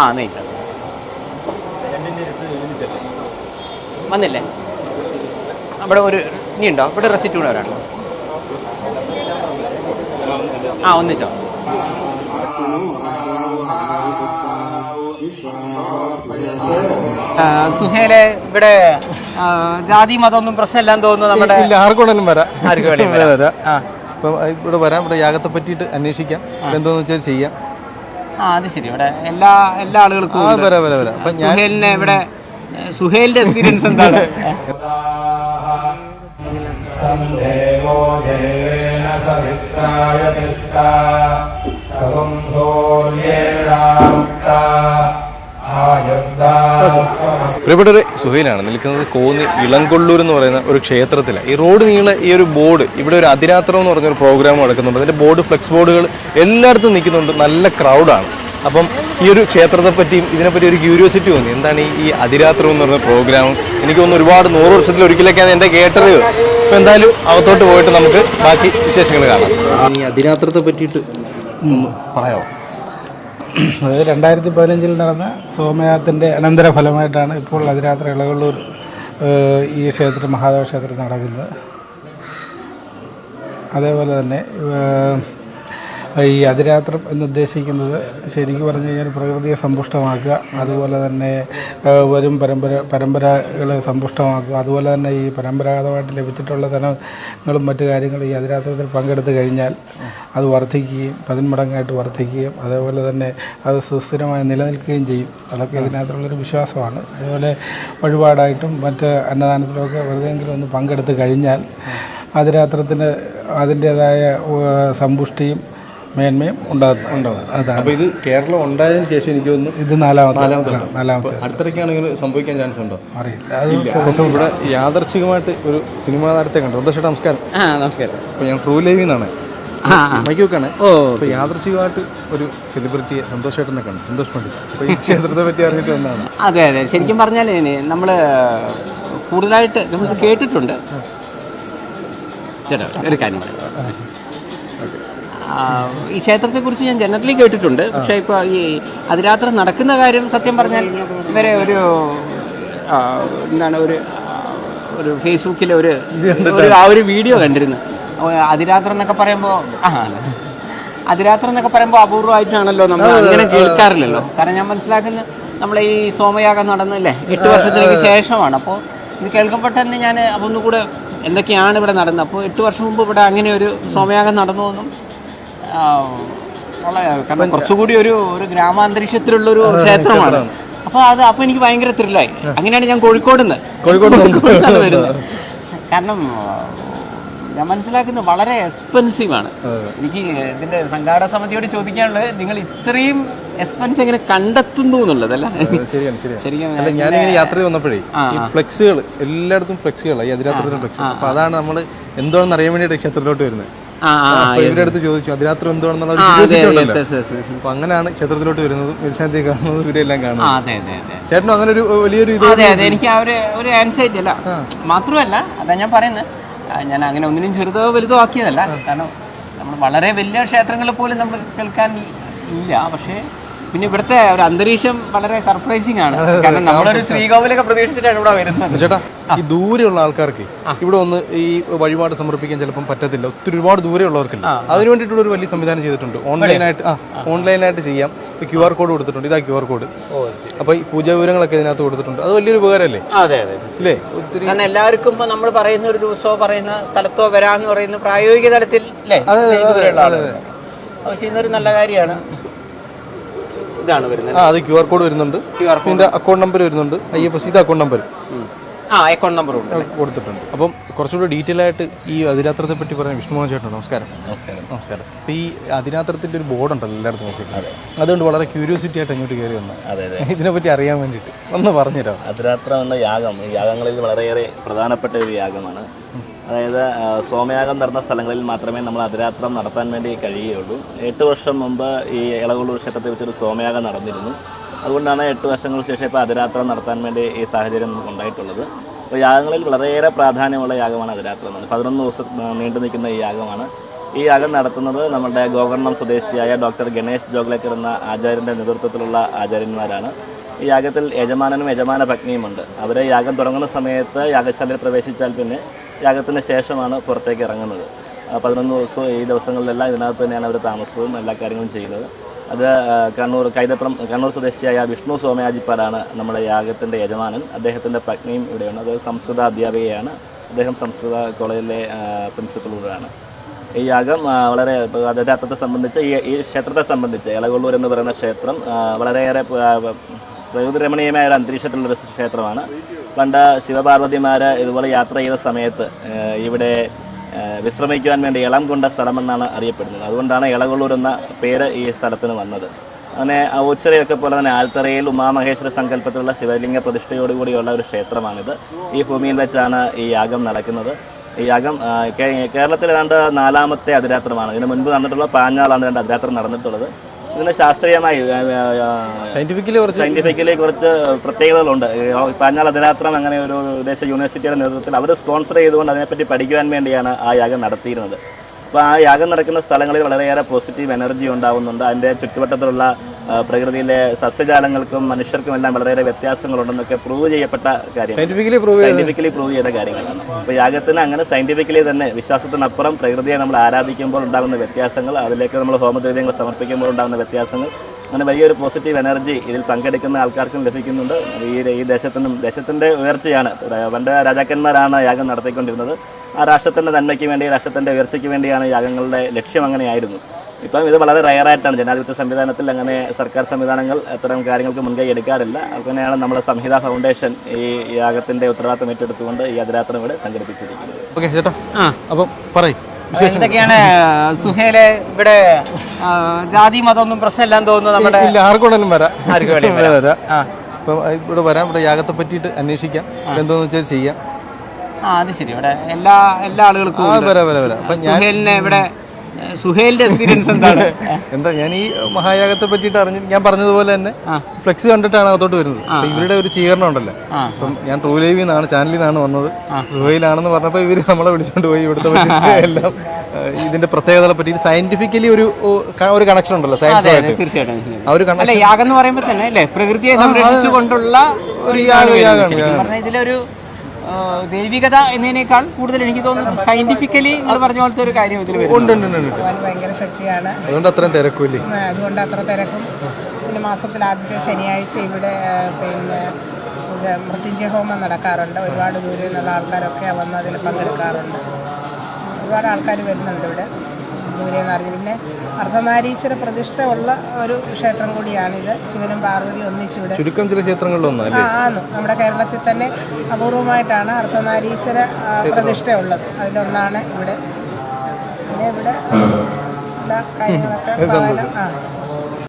ആ നെയ്ത്ത് വന്നില്ലേ? അവിടെ ഒരു ഇനി ഉണ്ടോ? ഇവിടെ റെസിറ്റ് കൂടെ വരാണോ ആ ഒന്നിച്ചോ. സുഹേലെ ഇവിടെ ജാതി മതമൊന്നും പ്രശ്നമില്ലാന്ന് തോന്നുന്നു നമ്മുടെ ആർക്കും വേണേലും വരാം. ആർക്കും വേണേലും. വരാം. ഇവിടെ വരാം ഇവിടെ യാഗത്തെ പറ്റിയിട്ട് അന്വേഷിക്കാം. എന്താന്ന് വെച്ചാൽ ചെയ്യാം. ആ അത് ശരി. ഇവിടെ എല്ലാ എല്ലാ ആളുകൾക്കും സുഹേലിനെ ഇവിടെ സുഹേലിന്റെ എക്സ്പീരിയൻസ് എന്താണ്? സന്ധേവോ ദേവേന ഇവിടെ സുഹൈലാണ്. നിൽക്കുന്നത് കോന്നി ഇളംകൊള്ളൂർ എന്ന് പറയുന്ന ഒരു ക്ഷേത്രത്തിലാണ്. ഈ റോഡ് നീള ഈ ഒരു ബോർഡ് ഇവിടെ ഒരു അതിരാത്രം എന്ന് പറഞ്ഞൊരു പ്രോഗ്രാം നടക്കുന്നുണ്ട്. അതിന്റെ ബോർഡ് ഫ്ലെക്സ് ബോർഡുകൾ എല്ലായിടത്തും നിൽക്കുന്നുണ്ട്. നല്ല ക്രൗഡാണ് അപ്പം ഈ ഒരു ക്ഷേത്രത്തെ പറ്റിയും ഇതിനെപ്പറ്റി ഒരു ക്യൂരിയോസിറ്റി തോന്നി. എന്താണ് ഈ അതിരാത്രം എന്ന് പറഞ്ഞ പ്രോഗ്രാം എനിക്ക് തോന്നുന്നു ഒരുപാട് നൂറ് വർഷത്തിൽ ഒരിക്കലൊക്കെയാണ് എന്റെ കേട്ടത്. അപ്പം എന്തായാലും അകത്തോട്ട് പോയിട്ട് നമുക്ക് ബാക്കി വിശേഷങ്ങൾ കാണാം. ഈ അതിരാത്രത്തെ പറ്റിയിട്ട് പറയാമോ? അത് രണ്ടായിരത്തി പതിനഞ്ചിൽ നടന്ന സോമയാഗത്തിന്റെ അനന്തരഫലമായിട്ടാണ് ഇപ്പോൾ അതിരാത്ര ഇളവള്ളൂർ ഈ ക്ഷേത്രം മഹാദേവ ക്ഷേത്രം നടക്കുന്നത്. അതേപോലെ തന്നെ ഈ അതിരാത്രം എന്നുദ്ദേശിക്കുന്നത് ശരിക്കും പറഞ്ഞു കഴിഞ്ഞാൽ പ്രകൃതിയെ സമ്പുഷ്ടമാക്കുക അതുപോലെ തന്നെ വരും പരമ്പര പരമ്പരകളെ സമ്പുഷ്ടമാക്കുക അതുപോലെ തന്നെ ഈ പരമ്പരാഗതമായിട്ട് ലഭിച്ചിട്ടുള്ള ധനങ്ങളും മറ്റു കാര്യങ്ങളും ഈ അതിരാത്രത്തിൽ പങ്കെടുത്തു കഴിഞ്ഞാൽ അത് വർദ്ധിക്കുകയും പതിന്മടങ്ങായിട്ട് വർദ്ധിക്കുകയും അതേപോലെ തന്നെ അത് സുസ്ഥിരമായി നിലനിൽക്കുകയും ചെയ്യും. അതൊക്കെ ഇതിനകത്തുള്ളൊരു വിശ്വാസമാണ്. അതുപോലെ വഴിപാടായിട്ടും മറ്റ് അന്നദാനത്തിലുമൊക്കെ വെറുതെയെങ്കിലും ഒന്ന് പങ്കെടുത്തു കഴിഞ്ഞാൽ അതിരാത്രത്തിന് അതിന്റേതായ സമ്പുഷ്ടിയും മേന്മയും ഉണ്ടാകും ഉണ്ടാകും അതാണ്. അപ്പോൾ ഇത് കേരളം ഉണ്ടായതിനു ശേഷം എനിക്ക് തോന്നുന്നു ഇത് നാലാമത്തെ നാലാമത്തെ അടുത്തിടയ്ക്കാണ് ഇങ്ങനെ സംഭവിക്കാൻ ചാൻസ് ഉണ്ടോ? അറിയില്ല. അത് ഇവിടെ യാദർച്ഛികമായിട്ട് ഒരു സിനിമാ താരത്തെ കണ്ടു? സന്തോഷം നമസ്കാരം. ആ നമസ്കാരം. അപ്പോൾ ഞാൻ ട്രൂ ലൈവിൽ നിന്നാണ് വെക്കാണ്. ഓ അപ്പോൾ യാദർച്ഛികമായിട്ട് ഒരു സെലിബ്രിറ്റിയെ സന്തോഷമായിട്ടെന്നെ കണ്ടു. സന്തോഷ് പണ്ഡിറ്റ് അപ്പോൾ ഈ ക്ഷേത്രത്തെ പറ്റി അറിഞ്ഞിട്ട് വന്നതാണ്. അതെ അതെ. ശരിക്കും പറഞ്ഞാൽ നമ്മൾ കൂടുതലായിട്ട് നമ്മൾ കേട്ടിട്ടുണ്ട്. ചേട്ടാ ഒരു കാര്യം പറയാം. ഈ ക്ഷേത്രത്തെക്കുറിച്ച് ഞാൻ ജനറലി കേട്ടിട്ടുണ്ട്. പക്ഷേ ഇപ്പോൾ ഈ അതിരാത്രം നടക്കുന്ന കാര്യം സത്യം പറഞ്ഞാൽ ഇവരെ ഒരു എന്താണ് ഒരു ഒരു ഫേസ്ബുക്കിലെ ഒരു ആ ഒരു വീഡിയോ കണ്ടിരുന്നു. അതിരാത്രം എന്നൊക്കെ പറയുമ്പോൾ ആ അതിരാത്രം എന്നൊക്കെ പറയുമ്പോൾ അപൂർവമായിട്ടാണല്ലോ നമ്മൾ അങ്ങനെ കേൾക്കാറില്ലല്ലോ. കാരണം ഞാൻ മനസ്സിലാക്കുന്ന നമ്മൾ ഈ സോമയാഗം നടന്നല്ലേ? എട്ട് വർഷത്തിലേക്ക് ശേഷമാണ്. അപ്പോൾ ഇത് കേൾക്കുമ്പോൾ തന്നെ ഞാൻ ഒന്നുകൂടെ എന്തൊക്കെയാണ് ഇവിടെ നടന്നത്? അപ്പോൾ എട്ട് വർഷം മുമ്പ് ഇവിടെ അങ്ങനെ ഒരു സോമയാഗം നടന്നു എന്നും കാരണം കുറച്ചുകൂടി ഒരു ഒരു ഗ്രാമാന്തരീക്ഷത്തിലുള്ള ഒരു ക്ഷേത്രമാണ്. അപ്പോൾ അത് അപ്പോൾ എനിക്ക് ഭയങ്കര ത്രില്ലായി അങ്ങനെയാണ് ഞാൻ കോഴിക്കോട് നിന്ന്. കോഴിക്കോട് വരുന്നത്. കാരണം ഞാൻ മനസ്സിലാക്കുന്നത് വളരെ എക്സ്പെൻസീവ് ആണ്. എനിക്ക് ഇതിന്റെ സംഘാടക സമിതിയോട് ചോദിക്കാനുള്ളത് നിങ്ങൾ ഇത്രയും എക്സ്പെൻസ് എങ്ങനെ കണ്ടെത്തുന്നു എന്നുള്ളതല്ല? ശരിയാണ് ശരിയാണ്. അല്ല ഞാനിങ്ങനെ യാത്ര വന്നപ്പോഴേ ഈ ഫ്ലെക്സുകൾ എല്ലായിടത്തും ഫ്ലെക്സുകളാണ് ഈ അതിരാത്രത്തിലും ഫ്ലെക്സ്. അപ്പോൾ അതാണ് നമ്മൾ എന്താണെന്ന് അറിയാൻ വേണ്ടിയിട്ട് ക്ഷേത്രത്തിലോട്ട് വരുന്നത്. ഇവരുടെ അടുത്ത് ചോദിച്ചു അതിരാത്രി എന്താണെന്നുള്ള അപ്പൊ അങ്ങനെയാണ് ക്ഷേത്രത്തിലോട്ട് വരുന്നതും വിൽശാന്തി കാണുന്നതും ഇവരെല്ലാം കാണുന്നത്. ചേട്ടനും അങ്ങനെ ഒരു വലിയൊരു ഇത് അതെ അതെ എനിക്ക് ആ ഒരു ഒരു ആൻസൈറ്റി അല്ല. മാത്രമല്ല അതാ ഞാൻ പറയുന്നത് ഞാൻ അങ്ങനെ ഒന്നിനും ചെറുതോ വലുതോ ആക്കിയതല്ല. കാരണം നമ്മൾ വളരെ വലിയ ക്ഷേത്രങ്ങളെ പോലും നമ്മൾ കേൾക്കാൻ ഇല്ല. പക്ഷേ പിന്നെ ഇവിടുത്തെ ഒരു അന്തരീക്ഷം വളരെ സർപ്രൈസിങ് ആണ്. കാരണം നമ്മളൊരു ശ്രീകോവിലൊക്കെ പ്രതീക്ഷിച്ചിട്ടാണ് ഇവിടെ വരുന്നത്. ചേട്ടാ ഈ ദൂരെയുള്ള ആൾക്കാർക്ക് ഇവിടെ ഒന്ന് ഈ വഴിപാട് സമർപ്പിക്കാൻ ചിലപ്പം പറ്റത്തില്ല. ഒത്തിരി ഒരുപാട് ദൂരെയുള്ളവർക്കില്ല. അതിന് വേണ്ടിയിട്ടുള്ള ഒരു വലിയ സംവിധാനം ചെയ്തിട്ടുണ്ട്. ഓൺലൈനായിട്ട് ആ ഓൺലൈനായിട്ട് ചെയ്യാം. ക്യു ആർ കോഡ് കൊടുത്തിട്ടുണ്ട്. ഇതാ ക്യു ആർ കോഡ് അപ്പോൾ ഈ പൂജാ വിവരങ്ങളൊക്കെ ഇതിനകത്ത് കൊടുത്തിട്ടുണ്ട്. അത് വലിയൊരു ഉപകാരമല്ലേ? അതെ അതെ. ഇല്ലേ? ഒത്തിരി കാരണം എല്ലാവർക്കും ഇപ്പൊ നമ്മൾ പറയുന്ന ഒരു ദിവസമോ പറയുന്ന സ്ഥലത്തോ വരാന്ന് പറയുന്ന പ്രായോഗിക തലത്തിൽ അല്ലേ അതെ അതെ അതെ അതെ അതെ. അതെ നല്ല കാര്യമാണ്. ഇതാണ് വരുന്നത്. ആ അത് ക്യു ആർ കോഡ് വരുന്നുണ്ട് ഇതിന്റെ അക്കൗണ്ട് നമ്പർ വരുന്നുണ്ട്. ഐ എഫ് എസ് ഇത് അക്കൗണ്ട് നമ്പർ ആ അക്കൗണ്ട് നമ്പർ ഉണ്ട് കൊടുത്തിട്ടുണ്ട്. അപ്പം കുറച്ചുകൂടി ഡീറ്റെയിൽ ആയിട്ട് ഈ അതിരാത്രത്തെ പറ്റി പറയാൻ വിഷ്ണുമോഹൻ ചേട്ടൻ നമസ്കാരം. നമസ്കാരം. നമസ്കാരം. അപ്പം ഈ അതിരാത്രത്തിന്റെ ഒരു ബോർഡ് ഉണ്ടല്ലോ എല്ലായിടത്തും വെച്ചിട്ട് അതുകൊണ്ട് വളരെ ക്യൂരിയോസിറ്റി ആയിട്ട് അങ്ങോട്ട് കയറി വന്നു. അതെ അതെ. ഇതിനെപ്പറ്റി അറിയാൻ വേണ്ടിയിട്ട് ഒന്ന് പറഞ്ഞുതരാം അതിരാത്ര എന്ന യാഗം ഈ യാഗങ്ങളിൽ വളരെയേറെ പ്രധാനപ്പെട്ട ഒരു യാഗമാണ്. അതായത് സോമയാഗം നടന്ന സ്ഥലങ്ങളിൽ മാത്രമേ നമ്മൾ അതിരാത്രം നടത്താൻ വേണ്ടി കഴിയുകയുള്ളൂ. എട്ട് വർഷം മുമ്പ് ഈ ഇളകുള്ളൂർ ക്ഷേത്രത്തിൽ വെച്ചൊരു സോമയാഗം നടന്നിരുന്നു. അതുകൊണ്ടാണ് എട്ട് വർഷങ്ങൾക്ക് ശേഷം ഇപ്പോൾ അതിരാത്രം നടത്താൻ വേണ്ടി ഈ സാഹചര്യം ഉണ്ടായിട്ടുള്ളത്. അപ്പോൾ യാഗങ്ങളിൽ വളരെയേറെ പ്രാധാന്യമുള്ള യാഗമാണ് അതിരാത്രം എന്ന്. പതിനൊന്ന് ദിവസം നീണ്ടു നിൽക്കുന്ന ഈ യാഗമാണ്. ഈ യാഗം നടത്തുന്നത് നമ്മുടെ ഗോകർണം സ്വദേശിയായ ഡോക്ടർ ഗണേഷ് ജോഗ്ലേക്കർ എന്ന ആചാര്യന്റെ നേതൃത്വത്തിലുള്ള ആചാര്യന്മാരാണ്. ഈ യാഗത്തിൽ യജമാനനും യജമാന പത്നിയുമുണ്ട് അവരെ യാഗം തുടങ്ങുന്ന സമയത്ത് യാഗശാലയിൽ പ്രവേശിച്ചാൽ പിന്നെ യാഗത്തിന് ശേഷമാണ് പുറത്തേക്ക് ഇറങ്ങുന്നത്. പതിനൊന്ന് ദിവസവും ഈ ദിവസങ്ങളിലെല്ലാം ഇതിനകത്ത് തന്നെയാണ് അവർ താമസവും എല്ലാ കാര്യങ്ങളും ചെയ്യുന്നത്. അത് കണ്ണൂർ കൈതപ്പുറം കണ്ണൂർ സ്വദേശിയായ വിഷ്ണു സോമയാജിപ്പാടാണ് നമ്മുടെ യാഗത്തിന്റെ യജമാനൻ. അദ്ദേഹത്തിന്റെ പത്നിയും ഇവിടെയാണ് അത് സംസ്കൃത അധ്യാപികയാണ്. അദ്ദേഹം സംസ്കൃത കോളേജിലെ പ്രിൻസിപ്പൽ ഈ യാഗം വളരെ അദ്ദേഹത്തെ സംബന്ധിച്ച് ഈ ക്ഷേത്രത്തെ സംബന്ധിച്ച് ഇളകൊള്ളൂർ എന്ന് പറയുന്ന ക്ഷേത്രം വളരെയേറെ ആ, പ്രകൃതി രമണീയമായ ഒരു ക്ഷേത്രമാണ്. പണ്ട് ശിവപാർവതിമാർ ഇതുപോലെ യാത്ര ചെയ്ത സമയത്ത് ഇവിടെ വിശ്രമിക്കുവാൻ വേണ്ടി ഇളം കൊണ്ട സ്ഥലമെന്നാണ് അറിയപ്പെടുന്നത്. അതുകൊണ്ടാണ് ഇളകൊള്ളൂർ എന്ന പേര് ഈ സ്ഥലത്തിന് വന്നത്. അങ്ങനെ ആ ഉച്ചരയൊക്കെ പോലെ തന്നെ ആൽത്തറയിൽ ഉമാമഹേശ്വര സങ്കല്പത്തിലുള്ള ശിവലിംഗ പ്രതിഷ്ഠയോടുകൂടിയുള്ള ഒരു ക്ഷേത്രമാണിത്. ഈ ഭൂമിയിൽ വെച്ചാണ് ഈ യാഗം നടക്കുന്നത്. ഈ യാഗം കേരളത്തിൽ ഏതാണ്ട് നാലാമത്തെ അതിരാത്രമാണ്. ഇതിന് മുൻപ് നടന്നിട്ടുള്ള പാഞ്ഞാളാണ് രണ്ട് അതിരാത്രം നടന്നിട്ടുള്ളത്. ഇതിന് ശാസ്ത്രീയമായി സയന്റിഫിക്കലി കുറച്ച് സയന്റിഫിക്കലി കുറച്ച് പ്രത്യേകതകളുണ്ട്. പറഞ്ഞാൽ പാഞ്ഞാൾ അതിരാത്രം അങ്ങനെ ഒരു വിദേശ യൂണിവേഴ്സിറ്റിയുടെ നേതൃത്വത്തിൽ അവർ സ്പോൺസർ ചെയ്തുകൊണ്ട് അതിനെപ്പറ്റി പഠിക്കുവാൻ വേണ്ടിയാണ് ആ യാഗം നടത്തിയിരുന്നത്. അപ്പോൾ ആ യാഗം നടക്കുന്ന സ്ഥലങ്ങളിൽ വളരെയേറെ പോസിറ്റീവ് എനർജി ഉണ്ടാവുന്നുണ്ട്. അതിന്റെ ചുറ്റുവട്ടത്തിലുള്ള പ്രകൃതിയിലെ സസ്യജാലങ്ങൾക്കും മനുഷ്യർക്കും എല്ലാം വളരെയേറെ വ്യത്യാസങ്ങളുണ്ടെന്നൊക്കെ പ്രൂവ് ചെയ്യപ്പെട്ട കാര്യം സയന്റിഫിക്കലി പ്രൂവ് ചെയ്ത കാര്യങ്ങളാണ് അപ്പോൾ യാഗത്തിന് അങ്ങനെ സയന്റിഫിക്കലി തന്നെ വിശ്വാസത്തിനപ്പുറം പ്രകൃതിയെ നമ്മൾ ആരാധിക്കുമ്പോൾ ഉണ്ടാകുന്ന വ്യത്യാസങ്ങൾ അതിലേക്ക് നമ്മൾ ഹോമദ്രവ്യങ്ങൾ സമർപ്പിക്കുമ്പോൾ ഉണ്ടാകുന്ന വ്യത്യാസങ്ങൾ അങ്ങനെ വലിയൊരു പോസിറ്റീവ് എനർജി ഇതിൽ പങ്കെടുക്കുന്ന ആൾക്കാർക്കും ലഭിക്കുന്നുണ്ട്. ഈ ഈ ദേശത്തിനും ദേശത്തിന്റെ ഉയർച്ചയാണ്. പണ്ട് രാജാക്കന്മാരാണ് യാഗം നടത്തിക്കൊണ്ടിരുന്നത്. ആ രാഷ്ട്രത്തിന്റെ നന്മയ്ക്ക് വേണ്ടി രാഷ്ട്രത്തിന്റെ ഉയർച്ചയ്ക്ക് വേണ്ടിയാണ് യാഗങ്ങളുടെ ലക്ഷ്യം അങ്ങനെയായിരുന്നു. ഇപ്പം ഇത് വളരെ റയറായിട്ടാണ് ജനാധിപത്യ സംവിധാനത്തിൽ അങ്ങനെ സർക്കാർ സംവിധാനങ്ങൾ അത്തരം കാര്യങ്ങൾക്ക് മുൻകൈ എടുക്കാറില്ല. അങ്ങനെയാണ് നമ്മുടെ സംഹിത ഫൗണ്ടേഷൻ ഈ യാഗത്തിന്റെ ഉത്തരവാദിത്തം ഏറ്റെടുത്തുകൊണ്ട് ഈ അതിരാത്രം ഇവിടെ സംഘടിപ്പിച്ചിരിക്കുന്നത്. ഓക്കെ ചേട്ടാ. ആ അപ്പം പറയും. എന്തൊക്കെയാണ് സുഹേലെ ഇവിടെ ജാതി മതമൊന്നും പ്രശ്നമില്ലാന്ന് തോന്നുന്നു നമ്മുടെ ഇല്ല ആർക്കൊണ്ടെങ്കിലും വരാം. ആർക്കും വരാം. ഇപ്പം ഇവിടെ വരാം. ഇവിടെ യാഗത്തെ പറ്റിയിട്ട് അന്വേഷിക്കാം. എന്തോന്ന് വെച്ചാൽ ചെയ്യാം. ആ അത് ശരി. ഇവിടെ എല്ലാ എല്ലാ ആളുകൾക്കും ആ ഉണ്ട്. വരാം വരാം വരാം. അപ്പം ഞാൻ സുഹേലിനെ ഇവിടെ സുഹേലിന്റെ എക്സ്പീരിയൻസ് എന്താണ്? എന്താ ഞാൻ ഈ മഹായാഗത്തെ പറ്റിയിട്ട് അറിഞ്ഞു ഞാൻ പറഞ്ഞതുപോലെ തന്നെ ഫ്ലെക്സ് കണ്ടിട്ടാണ് അകത്തോട്ട് വരുന്നത്. അപ്പൊ ഇവരുടെ ഒരു സ്വീകരണം ഉണ്ടല്ലോ. ആ. അപ്പം ഞാൻ ട്രൂ ലൈവിൽ നിന്നാണ് ചാനലിൽ നിന്നാണ് വന്നത്. സുഹേലാണെന്ന് പറഞ്ഞപ്പോൾ ഇവർ നമ്മളെ വിളിച്ചുകൊണ്ട് പോയി ഇവിടുത്തെ എല്ലാം ഇതിന്റെ പ്രത്യേകതകളെ പറ്റി. സയന്റിഫിക്കലി ഒരു ഓ, ക- ഒരു കണക്ഷൻ ഉണ്ടല്ലോ സയൻസ് സയൻസുമായിട്ട് തീർച്ചയായിട്ടും ആ ഒരു കണക്ഷൻ അല്ല യാഗം എന്ന് പറയുമ്പോൾ തന്നെ അല്ലേ? പ്രകൃതിയെ സംരക്ഷിച്ചുകൊണ്ടുള്ള ഒരു യാഗം, ഇതാണ് യാഗം, ഇതിലൊരു ആ, ദൈവികത എന്നതിനേക്കാൾ കൂടുതൽ എനിക്ക് തോന്നുന്നത് സയന്റിഫിക്കലി നിങ്ങൾ പറഞ്ഞ പോലത്തെ ഒരു കാര്യം ഇതിൽ ഭയങ്കര ശക്തിയാണ്. അതുകൊണ്ട് അത്രയും തിരക്കില്ലേ അതുകൊണ്ട് അത്ര തിരക്കും. പിന്നെ മാസത്തിൽ ആദ്യത്തെ ശനിയാഴ്ച ഇവിടെ പിന്നെ ഇത് മൃത്യുഞ്ജയ ഹോമം നടക്കാറുണ്ട്. ഒരുപാട് ദൂരെ നിന്നുള്ള ആൾക്കാരൊക്കെ വന്ന് അതിൽ പങ്കെടുക്കാറുണ്ട്. ഒരുപാട് ആൾക്കാർ വരുന്നുണ്ട് ഇവിടെ. നിന്ന് അറിഞ്ഞു പിന്നെ അർദ്ധനാരീശ്വര പ്രതിഷ്ഠ ഉള്ള ഒരു ക്ഷേത്രം കൂടിയാണിത്. ശിവനും പാർവതി ഒന്നിച്ചിവിടെ ചുരുക്കം ചില ക്ഷേത്രങ്ങളിലൊന്നും അല്ലേ? ആ ആന്നു. നമ്മുടെ കേരളത്തിൽ തന്നെ അപൂർവമായിട്ടാണ് അർദ്ധനാരീശ്വര പ്രതിഷ്ഠ ഉള്ളത് അതിലൊന്നാണ് ഇവിടെ. പിന്നെ ഇവിടെ എല്ലാ കാര്യങ്ങളൊക്കെ ആ.